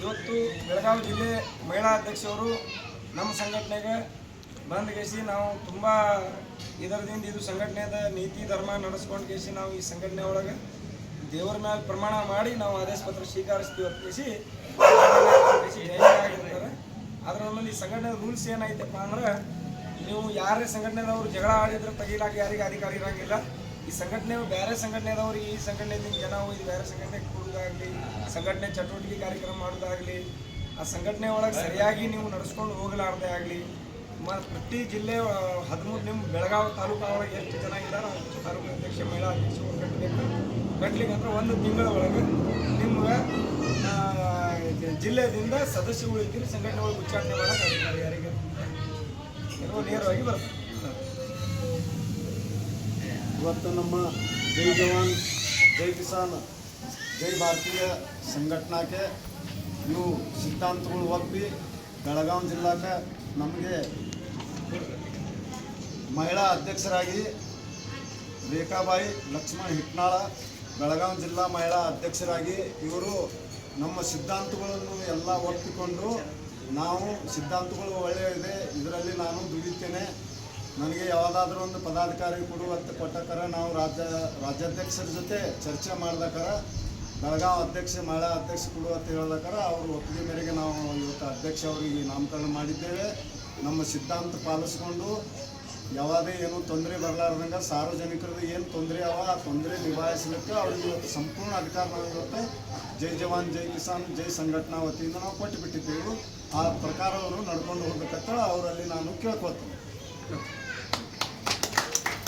ಇವತ್ತು ಬೆಳಗಾವಿ ಜಿಲ್ಲೆ ಮಹಿಳಾ ಅಧ್ಯಕ್ಷರು ನಮ್ಮ ಸಂಘಟನೆಗೆ ಬಂದ್ ಕೇಸಿ, ನಾವು ತುಂಬ ಇದರದಿಂದ ಇದು ಸಂಘಟನೆದ ನೀತಿ, ಧರ್ಮ ನಡೆಸ್ಕೊಂಡು ಕೇಸಿ ನಾವು ಈ ಸಂಘಟನೆ ಒಳಗೆ ದೇವರ ಮೇಲೆ ಪ್ರಮಾಣ ಮಾಡಿ ನಾವು ಆದೇಶ ಪತ್ರ ಸ್ವೀಕರಿಸ್ತೀವಿ ಅಂತ ಕೇಸಿ ಈ ಸಂಘಟನೆ ರೂಲ್ಸ್ ಏನಾಯ್ತಪ್ಪ ಅಂದ್ರೆ, ನೀವು ಯಾರೇ ಸಂಘಟನೆದವರು ಜಗಳ ಆಡಿದ್ರೆ, ತೆಗಿಲಾಕ ಯಾರಿಗೆ ಅಧಿಕಾರಿ ಇರಂಗಿಲ್ಲ. ಈ ಸಂಘಟನೆ ಬೇರೆ ಸಂಘಟನೆದವ್ರು ಈ ಸಂಘಟನೆದಿಂದ ಜನ ಹೋಗಿ ಬೇರೆ ಸಂಘಟನೆ ಕೂಡುದಾಗ್ಲಿ ಸಂಘಟನೆ ಚಟುವಟಿಕೆ ಕಾರ್ಯಕ್ರಮ ಮಾಡೋದಾಗ್ಲಿ ಆ ಸಂಘಟನೆ ಒಳಗೆ ಸರಿಯಾಗಿ ನೀವು ನಡೆಸ್ಕೊಂಡು ಹೋಗಲಾರ್ದೆ ಆಗಲಿ ಮತ್ತು ಪ್ರತಿ ಜಿಲ್ಲೆ ಹದಿಮೂರು ನಿಮ್ಮ ಬೆಳಗಾವಿ ತಾಲೂಕು ಒಳಗೆ ಎಷ್ಟು ಜನ ಇದ್ದಾರೆ ಅಷ್ಟು ತಾಲೂಕು ಅಧ್ಯಕ್ಷ ಮಹಿಳಾ ಅಧ್ಯಕ್ಷರು ಕಟ್ಟಬೇಕು ಕಟ್ಲಿಕ್ಕೆ ಅಂದ್ರೆ ಒಂದು ತಿಂಗಳ ಒಳಗೆ ನಿಮ್ಗೆ ಆ, ಜಿಲ್ಲೆದಿಂದ ಸದಸ್ಯಗಳು ಇದ್ದೀರಿ ಸಂಘಟನೆ ಒಳಗೆ ಉಚ್ಚಾಟನೆ ಮಾಡೋಕೆ ಅಧಿಕಾರ ಯಾರಿಗೆ ನೇರವಾಗಿ ಬರ್ತದೆ. ಇವತ್ತು ನಮ್ಮ ಜೈ ಜವಾನ್, ಜೈ ಕಿಸಾನ್, ಜೈ ಭಾರತೀಯ ಸಂಘಟನಾಕ್ಕೆ ಇವು ಸಿದ್ಧಾಂತಗಳು ಒಪ್ಪಿ ಬೆಳಗಾವಿ ಜಿಲ್ಲಾಕ್ಕೆ ನಮಗೆ ಮಹಿಳಾ ಅಧ್ಯಕ್ಷರಾಗಿ ರೇಖಾಬಾಯಿ ಲಕ್ಷ್ಮಣ ಹಿಟ್ನಾಳ ಬೆಳಗಾವಿ ಜಿಲ್ಲಾ ಮಹಿಳಾ ಅಧ್ಯಕ್ಷರಾಗಿ ಇವರು ನಮ್ಮ ಸಿದ್ಧಾಂತಗಳನ್ನು ಎಲ್ಲ ಒಪ್ಪಿಕೊಂಡು ನಾವು ಸಿದ್ಧಾಂತಗಳು ಒಳ್ಳೆಯದಿದೆ ಇದರಲ್ಲಿ ನಾನು ದುಡಿತೇನೆ. ನನಗೆ ಯಾವುದಾದ್ರೂ ಒಂದು ಪದಾಧಿಕಾರಿ ಕೊಡುವಂತ ಕೊಟ್ಟಕರ ನಾವು ರಾಜ್ಯ, ರಾಜ್ಯಾಧ್ಯಕ್ಷರ ಜೊತೆ ಚರ್ಚೆ ಮಾಡ್ದಕರ ಬೆಳಗಾವಿ ಅಧ್ಯಕ್ಷ, ಮಹಿಳಾ ಅಧ್ಯಕ್ಷ ಕೊಡು ಅಂತ ಹೇಳ್ದಕರ ಅವರು ಒಪ್ಪಿಗೆ ಮೇರೆಗೆ ನಾವು ಇವತ್ತು ಅಧ್ಯಕ್ಷ ಅವರಿಗೆ ನಾಮಕರಣ ಮಾಡಿದ್ದೇವೆ. ನಮ್ಮ ಸಿದ್ಧಾಂತ ಪಾಲಿಸ್ಕೊಂಡು ಯಾವುದೇ ಏನೂ ತೊಂದರೆ ಬರಲಾರ್ದಂಗ ಸಾರ್ವಜನಿಕರದ್ದು ಏನು ತೊಂದರೆ ಅವ ಆ ತೊಂದರೆ ನಿಭಾಯಿಸಲಿಕ್ಕೆ ಅವ್ರಿಗೆ ಇವತ್ತು ಸಂಪೂರ್ಣ ಅಧಿಕಾರ ನಾವು ಇವತ್ತು ಜೈ ಜವಾನ್, ಜೈ ಕಿಸಾನ್, ಜೈ ಸಂಘಟನಾ ವತಿಯಿಂದ ನಾವು ಕೊಟ್ಟು ಬಿಟ್ಟಿದ್ದೇವೆ ಆ ಪ್ರಕಾರ ಅವರು ನಡ್ಕೊಂಡು ಹೋಗ್ಬೇಕಂತ ಅವರಲ್ಲಿ ನಾನು ಕೇಳ್ಕೊತೀನಿ